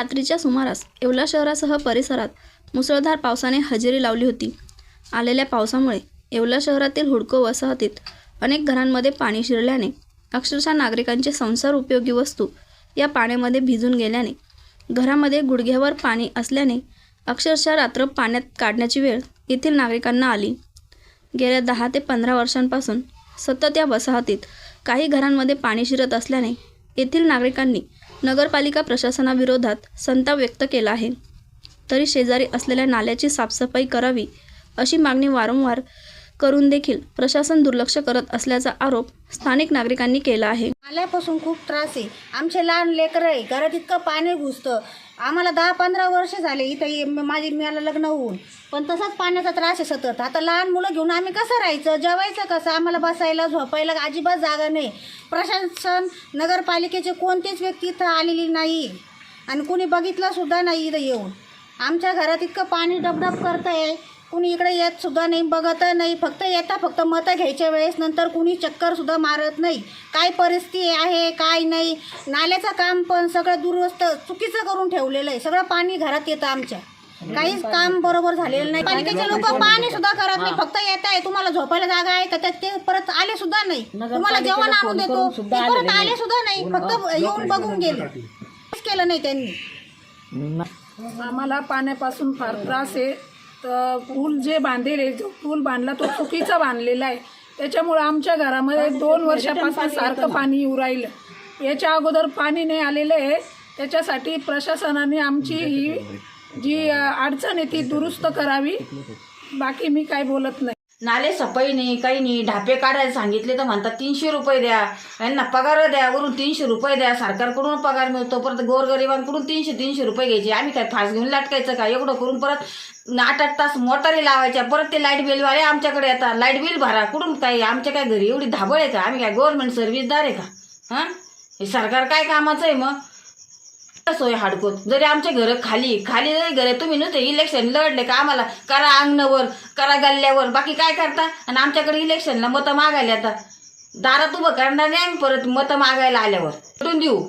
रात्रीच्या सुमारास येवला शहरासह परिसरात मुसळधार पावसाने हजेरी लावली होती. आलेल्या पावसामुळे येवला शहरातील हुडको वसाहतीत अनेक घरांमध्ये पाणी शिरल्याने अक्षरशः नागरिकांचे संसार उपयोगी वस्तू या पाण्यामध्ये भिजून गेल्याने घरामध्ये गुडघ्यावर पाणी असल्याने अक्षरशः रात्र पाण्यात काढण्याची वेळ येथील नागरिकांना आली. गेल्या दहा ते पंधरा वर्षांपासून सतत या वसाहतीत काही घरांमध्ये पाणी शिरत असल्याने येथील नागरिकांनी नगरपालिका प्रशासनाविरोधात संताप व्यक्त केला आहे. तरी शेजारी असलेल्या नाल्याची साफसफाई करावी अशी मागणी वारंवार करून देखील प्रशासन दुर्लक्ष करत असल्याचा आरोप स्थानिक नागरिकांनी केला आहे. आल्यापासून खूप त्रास आहे. आमचे लहान लेकरं आहे. घरात इतकं पाणी घुसतं. आम्हाला दहा पंधरा वर्ष झाले इथं ये- माझी मियाला लग्न होऊन. पण तसाच पाण्याचा त्रास आहे सतत. आता लहान मुलं घेऊन आम्ही कसं राहायचं? जेवायचं कसं? आम्हाला बसायला झोपायला अजिबात जागा नाही. प्रशासन नगरपालिकेचे कोणतेच व्यक्ती इथं आलेली नाही. आणि कुणी बघितलं सुद्धा नाही इथं येऊन. आमच्या घरात इतकं पाणी डबडब करत आहे कुणी इकडे येत सुद्धा नाही बघत नाही. फक्त येता फक्त मतं घ्यायच्या वेळेस नंतर कुणी चक्कर सुद्धा मारत नाही. काय परिस्थिती आहे काय नाही. नाल्याचं काम पण सगळं दुरुस्त चुकीचं करून ठेवलेलं आहे. सगळं पाणी घरात येतं आमच्या. काहीच काम बरोबर झालेलं नाही. पालिकेचे लोक पाणी सुद्धा करत नाही. फक्त येत आहे तुम्हाला झोपायला जागा आहे का त्यात ते परत आले सुद्धा नाही. तुम्हाला जेवण आणून देतो. ते परत आले सुद्धा नाही. फक्त येऊन बघून गेले. केलं नाही त्यांनी. आम्हाला पाण्यापासून फार त्रास आहे. तर पूल जे बांधलेले जो पूल बांधला तो चुकीचा बांधलेला आहे. त्याच्यामुळे आमच्या घरामध्ये दोन वर्षापासून सारखं पाणी येऊ राहिलं. याच्या अगोदर पाणी नाही आलेलं आहे. त्याच्यासाठी प्रशासनाने आमची ही जी अडचण आहे ती दुरुस्त करावी. बाकी मी काय बोलत नाही. नाले सफाई नाही काही नाही. ढापे काढायला सांगितले तर म्हणतात तीनशे रुपये द्या. यांना पगार द्या. वरून तीनशे रुपये द्या. सरकारकडून पगार मिळतो. परत गोरगरिबांकडून तीनशे तीनशे रुपये घ्यायचे. आम्ही काय फास घेऊन लाटकायचं का? एवढं करून परत आठ आठ तास मोटारी लावायच्या. परत ते लाइट बिलवाले आमच्याकडे येतात. लाइट बिल भरा. कुठून काय आमच्या काय घरी एवढी धाबळ आहे का? आम्ही काय गव्हर्नमेंट सर्व्हिसदार आहे का? हां? हे सरकार काय कामाचं आहे मग? सोय हाडकोत जरी आमच्या घर खाली खाली जरी घर तुम्ही नुसते इलेक्शन लढले का आम्हाला? करा अंगणावर करा गल्ल्यावर. बाकी काय करता? आणि आमच्याकडे इलेक्शनला मतं मागायला आता दारात उभं करणार नाही आम्ही परत मतं मागायला आल्यावर. कुठून देऊ.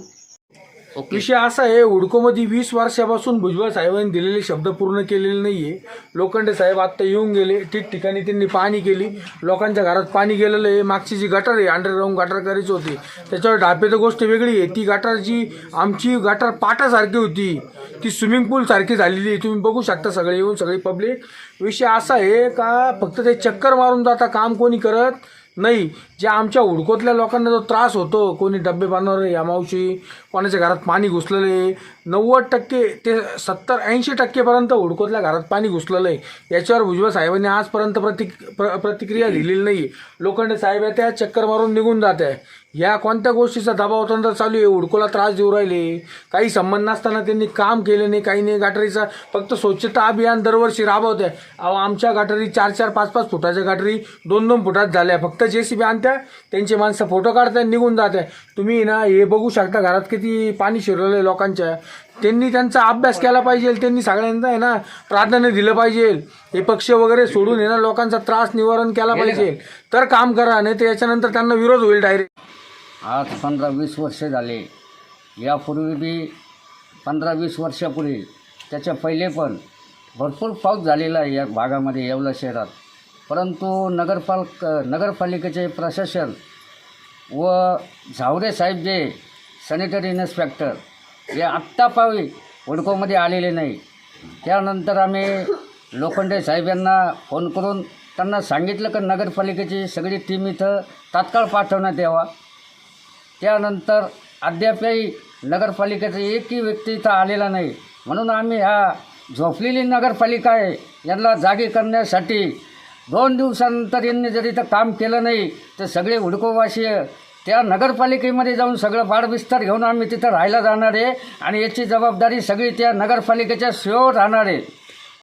विषय असा आहे हुडकोमध्ये वीस वर्षापासून भुजबळ साहेबांनी दिलेले शब्द पूर्ण केलेले नाही आहे लोखंडे साहेब आत्ता येऊन गेले ठिकठिकाणी त्यांनी पाणी केली. लोकांच्या घरात पाणी गेलेलं आहे. मागची जी गटार आहे अंडरग्राऊंड गटार करायची होती त्याच्यावर ढापे तर गोष्ट वेगळी आहे. ती गटार जी आमची गटार पाटासारखी होती. ती स्विमिंग पूल सारखी झालेली आहे. तुम्ही बघू शकता सगळे येऊन सगळी पब्लिक. विषय असा आहे का फक्त ते चक्कर मारून जाता काम कोणी करत? नाही जे आमच्या हुडकोतल्या लोकांना जो त्रास होतो कोणी डबे बांधणार या मावशी कोणाच्या घरात पाणी घुसलेलं आहे नव्वद टक्के ते सत्तर ऐंशी टक्केपर्यंत हुडकोतल्या घरात पाणी घुसलेलं आहे. याच्यावर भुजबळ साहेबांनी आजपर्यंत प्रतिक प्र प्रतिक्रिया दिलेली नाही लोखंडे साहेब आहे त्या चक्कर मारून निघून जात आहे. या कोणत्या गोष्टीचा दबाव तंत्र चालू आहे. हुडकोला त्रास देऊ राहिले. काही संबंध नसताना त्यांनी काम केले नाही काही नाही. गटारीचा फक्त स्वच्छता अभियान दरवर्षी राबवत आहे अहो आमच्या गटारी चार चार पाच पाच फुटाच्या गटारी दोन दोन फुटात झाल्या. फक्त जे सी बी आणत्या त्यांचे माणसं फोटो काढताय निघून जात आहे तुम्ही ना हे बघू शकता घरात किती पाणी शिरलेलं आहे लोकांच्या. त्यांनी त्यांचा अभ्यास केला पाहिजे. त्यांनी सगळ्यांना आहे ना प्राधान्य दिलं पाहिजे. हे पक्ष वगैरे सोडून आहे ना लोकांचा त्रास निवारण केला पाहिजे. तर काम करा नाही तर याच्यानंतर त्यांना विरोध होईल डायरेक्ट आज पंधरा वीस वर्ष झाले. यापूर्वी बी पंधरा वीस वर्षापूर्वी त्याच्या पहिले पण भरपूर पाऊस झालेला आहे या भागामध्ये येवला शहरात. परंतु नगरपालक नगरपालिकेचे प्रशासन व झावरे साहेब जे सॅनिटरी इन्स्पेक्टर हे आत्ता पावी हुडकोमध्ये आलेले नाही. त्यानंतर आम्ही लोखंडे साहेब यांना फोन करून त्यांना सांगितलं का नगरपालिकेची सगळी टीम इथं तात्काळ पाठवण्यात यावा. त्यानंतर अद्यापही नगरपालिकेचा एकही व्यक्ती इथं आलेला नाही. म्हणून आम्ही ह्या झोपलेली नगरपालिका आहे यांना जागी करण्यासाठी दोन दिवसानंतर यांनी जर इथं काम केलं नाही तर सगळे हुडकोवासीय त्या नगरपालिकेमध्ये जाऊन सगळं बाडबिस्तर घेऊन आम्ही तिथं राहायला जाणार आहे आणि याची जबाबदारी सगळी त्या नगरपालिकेच्या सेवेवर राहणार आहे.